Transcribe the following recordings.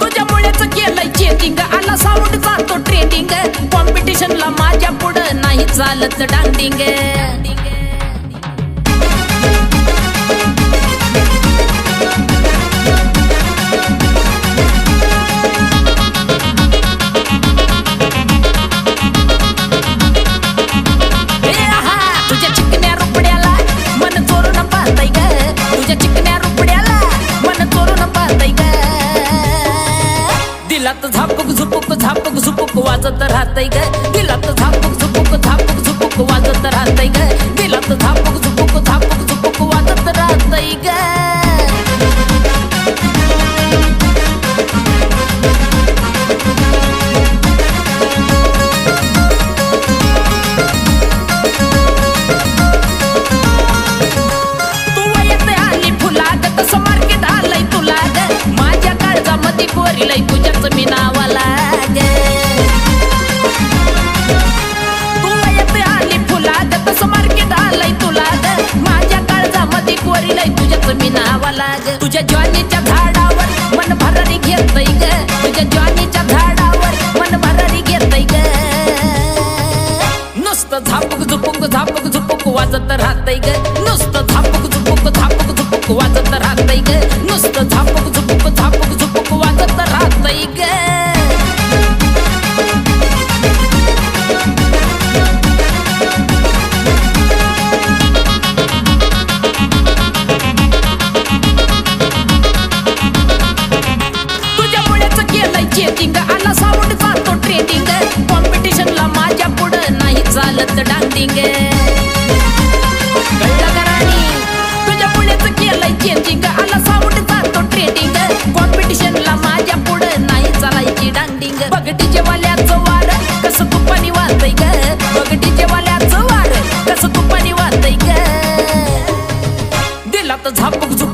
तुझ्यामुळेच केलंय चेकिंग आला साऊंड जातो ट्रेंडिंग कॉम्पिटिशनला माझ्या पुढं नाही चालत डांडिंग झुपूक वाजत राहतय ग. दिलात झापूक झुपूक झापूक झुपूक वाजत राहतय ग. दिलात झापूक झुपूक झापूक झुपूक वाजत राहतय ग. तू आली मार्केट तुला ग माझ्या काळजामध्ये कोरिलंय तुझ्याच मी नावाला. नुसतं झापूक झुपूक झापूक झुपूक वाजत राहतय ग. नुसतं झापूक झुपूक झापूक झुपूक वाजत राहतय ग. नुसतं झापूक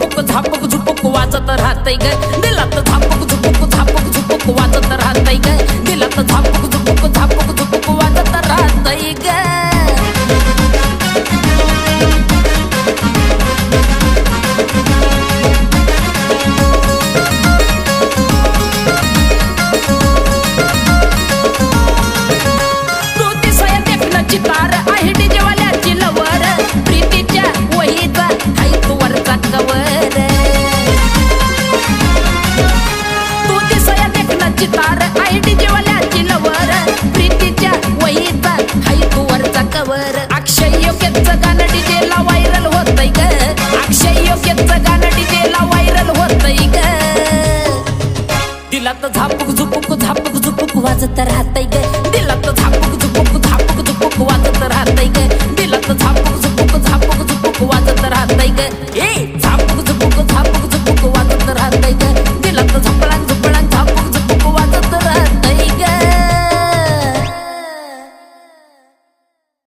झापूक झापक झापूक वाजत राहतय ग. दिलात झापक झुपूक झापक झुपूक वाजत राहतय ग. दिलात झापक दिलात झापूक झुपूक झापूक झुपूक वाजत राहतय ग. दिलात झापूक झुपूक झापूक झुपूक वाजत